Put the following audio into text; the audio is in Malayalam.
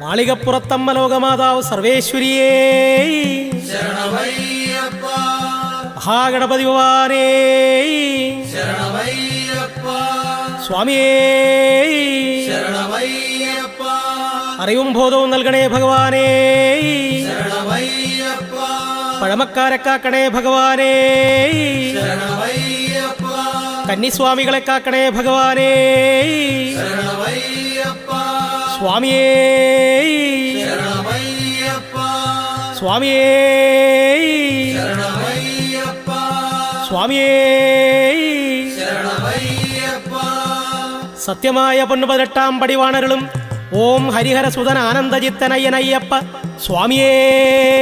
മാളികപ്പുറത്തമ്മ ലോകമാതാവ് സർവേശ്വരിയേ. മഹാഗണപതി ഭവാനേ. സ്വാമിയേ. അറിവും ബോധവും നൽകണേ ഭഗവാനേ. പഴമക്കാരെ കാക്കണേ ഭഗവാനേ. കന്നിസ്വാമികളെ കാക്കണേ ഭഗവാനേ. സ്വാമിയേ. സ്വാമിയേ. സ്വാമിയേ. സത്യമായ പൊന്നു പതിനെട്ടാം പടിവാണരുളും. ഓം ഹരിഹര സുതൻ ആനന്ദജിത്തനയ്യനയ്യപ്പ സ്വാമിയേ.